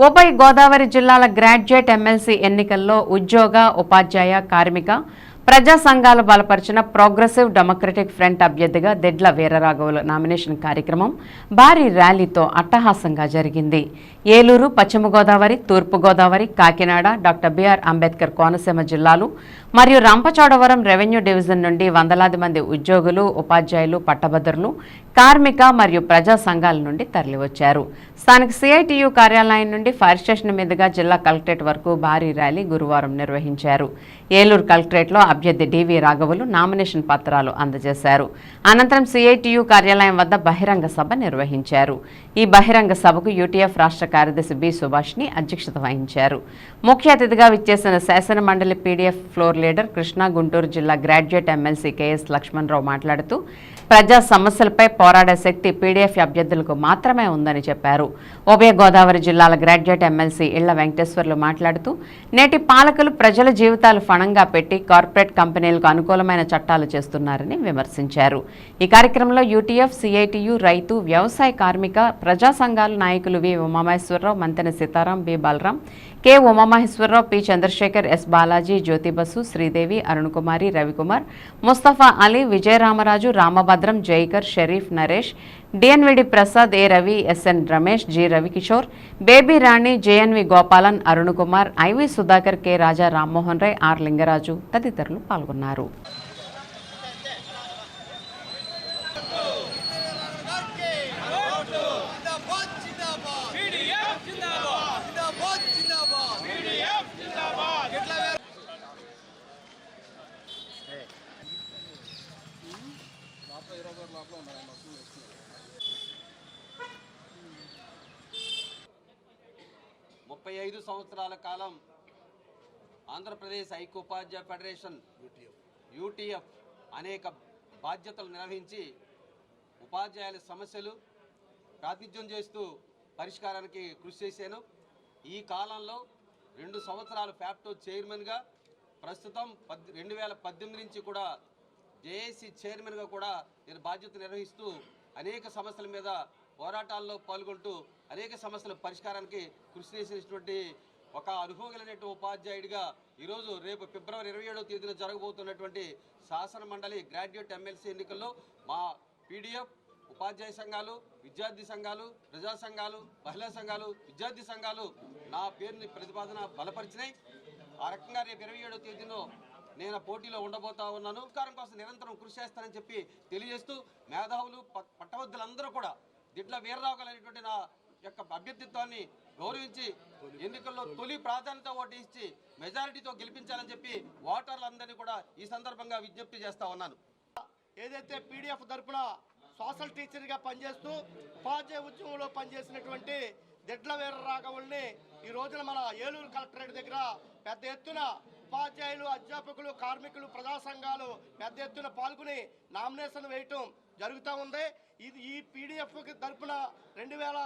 ఉభయ గోదావరి జిల్లాల graduate MLC ఎన్నికల్లో ఉద్యోగ ఉపాధ్యాయ కార్మిక ప్రజా సంఘాలు బలపరిచిన ప్రోగ్రెసివ్ డెమోక్రటిక్ ఫ్రంట్ అభ్యర్థిగా దెడ్ల వీరరాఘవుల నామినేషన్ కార్యక్రమం భారీ ర్యాలీతో అట్టహాసంగా జరిగింది. ఏలూరు పశ్చిమ గోదావరి తూర్పు Godavari Kakinada doctor B R Ambedkar Konaseema జిల్లాలు మరియు రంపచోడవరం రెవెన్యూ డివిజన్ నుండి వందలాది మంది ఉద్యోగులు ఉపాధ్యాయులు పట్టభద్రులు కార్మిక మరియు ప్రజా సంఘాల నుండి తరలివచ్చారు. స్థానిక సిఐటియు కార్యాలయం నుండి ఫైర్ స్టేషన్ మీదుగా జిల్లా కలెక్టరేట్ వరకు భారీ ర్యాలీ గురువారం నిర్వహించారు. ఏలూరు కలెక్టరేట్లో అభ్యర్థి డివి రాఘవులు నామినేషన్ పత్రాలు అందజేశారు. అనంతరం సిఐటియు కార్యాలయం వద్ద బహిరంగ సభ నిర్వహించారు. ఈ బహిరంగ సభకు యూటీఎఫ్ రాష్ట్ర కార్యదర్శి బి. సుభాష్ని అధ్యక్షత వహించారు. ముఖ్య అతిథిగా విచ్చేసిన శాసన మండలి PDF floor leader Krishna Guntur జిల్లా గ్రాడ్యుయేట్ ఎమ్మెల్సీ కెఎస్ లక్ష్మణరావు మాట్లాడుతూ ప్రజా సమస్యలపై పోరాడే శక్తి పీడీఎఫ్ అభ్యర్థులకు మాత్రమే ఉందని చెప్పారు. ఉభయ గోదావరి జిల్లాల గ్రాడ్యుయేట్ ఎమ్మెల్సీ ఇళ్ళ వెంకటేశ్వర్లు మాట్లాడుతూ నేటి పాలకులు ప్రజల జీవితాలు ఫణంగా పెట్టి కార్పొరేట్ కంపెనీలకు అనుకూలమైన చట్టాలు చేస్తున్నారని విమర్శించారు. ఈ కార్యక్రమంలో యూటీఎఫ్ సిఐటియు రైతు వ్యవసాయ కార్మిక ప్రజా సంఘాల నాయకులు V Umameswara Rao Mantena Sitaram B Balaram K Umamaheswara Rao P Chandrasekhar S Balaji Jyoti Basu Sridevi Arunakumari Ravikumar Mustafa Ali Vijayaramaraju Ramabhadram Jaikar Sharif Naresh DNVD Prasad A Ravi SN Ramesh G Ravikishore Baby Rani JNV Gopalan Arunakumar IV Sudhakar K Raja Rammohan Roy R Lingaraju తదితరులు పాల్గొన్నారు. ముప్పై ఐదు సంవత్సరాల కాలం ఆంధ్రప్రదేశ్ ఐక్యోపాధ్యాయ federation UTF అనేక బాధ్యతలు నిర్వహించి ఉపాధ్యాయుల సమస్యలు ప్రాతినిధ్యం చేస్తూ పరిష్కారానికి కృషి చేశాను. ఈ కాలంలో రెండు సంవత్సరాలు ఫ్యాప్టో చైర్మన్గా ప్రస్తుతం పద్ రెండు వేల పద్దెనిమిది నుంచి కూడా జేఏసీ చైర్మన్గా కూడా నేను బాధ్యత నిర్వహిస్తూ అనేక సమస్యల మీద పోరాటాల్లో పాల్గొంటూ అనేక సమస్యల పరిష్కారానికి కృషి చేసినటువంటి ఒక అనుభవం కలిగినటువంటి ఉపాధ్యాయుడిగా ఈరోజు రేపు ఫిబ్రవరి ఇరవై ఏడవ తేదీన జరగబోతున్నటువంటి శాసన మండలి గ్రాడ్యుయేట్ ఎమ్మెల్సీ ఎన్నికల్లో మా పీడిఎఫ్ ఉపాధ్యాయ సంఘాలు విద్యార్థి సంఘాలు ప్రజా సంఘాలు మహిళా సంఘాలు విద్యార్థి సంఘాలు నా పేరుని ప్రతిపాదన బలపరిచినాయి. ఆ రకంగా రేపు ఇరవై ఏడవ తేదీన నేను పోటీలో ఉండబోతా ఉన్నాను. ఉపకారం కోసం నిరంతరం కృషి చేస్తానని చెప్పి తెలియజేస్తూ మేధావులు పట్టవద్దులందరూ కూడా దిట్ల వీరరావు అనేటువంటి నా యొక్క అభ్యర్థిత్వాన్ని గౌరవించి ఎన్నికల్లో తొలి ప్రాధాన్యత ఓటు ఇచ్చి మెజారిటీతో గెలిపించాలని చెప్పి ఓటర్లందరినీ కూడా ఈ సందర్భంగా విజ్ఞప్తి చేస్తా ఉన్నాను. ఏదైతే పీడిఎఫ్ తరఫున సోషల్ టీచర్గా పనిచేస్తూ ఉపాధ్యాయ ఉద్యమంలో పనిచేసినటువంటి దిడ్ల వీర రాఘవుల్ని ఈ రోజున మన ఏలూరు కలెక్టరేట్ దగ్గర పెద్ద ఎత్తున ఉపాధ్యాయులు అధ్యాపకులు కార్మికులు ప్రజా సంఘాలు పెద్ద ఎత్తున పాల్గొని నామినేషన్ వేయటం జరుగుతూ ఉంది. ఇది ఈ పీడిఎఫ్ తరఫున రెండు వేల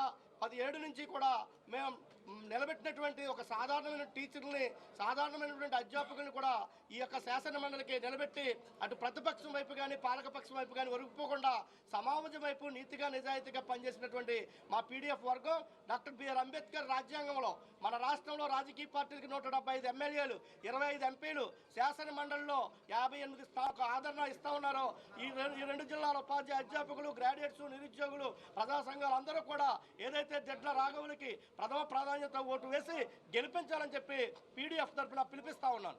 పదిహేడు నుంచి కూడా మేము నిలబెట్టినటువంటి ఒక సాధారణమైన టీచర్ని సాధారణమైనటువంటి అధ్యాపకుల్ని కూడా ఈ యొక్క శాసన మండలికి నిలబెట్టి అటు ప్రతిపక్షం వైపు కానీ పాలకపక్షం వైపు కానీ ఒరుగుపోకుండా సమాజం వైపు నీతిగా నిజాయితీగా పనిచేసినటువంటి మా పీడిఎఫ్ వర్గం డాక్టర్ బిఆర్ అంబేద్కర్ రాజ్యాంగంలో మన రాష్ట్రంలో రాజకీయ పార్టీలకు నూట డెబ్బై ఐదు ఎమ్మెల్యేలు ఇరవై ఐదు ఎంపీలు శాసన మండలిలో యాభై ఎనిమిది స్థానాలకు ఆదరణ ఇస్తా ఉన్నారు. ఈ ఈ రెండు జిల్లాల ఉపాధ్యాయ అధ్యాపకులు గ్రాడ్యుయేట్స్ నిరుద్యోగులు ప్రజా సంఘాలు అందరూ కూడా ఏదైతే జడ్ల రాఘవులకి ప్రథమ ప్రాధాన్యత ఓటు వేసి గెలిపించాలని చెప్పి పీడీఎఫ్ తరఫున పిలిపిస్తా ఉన్నాను.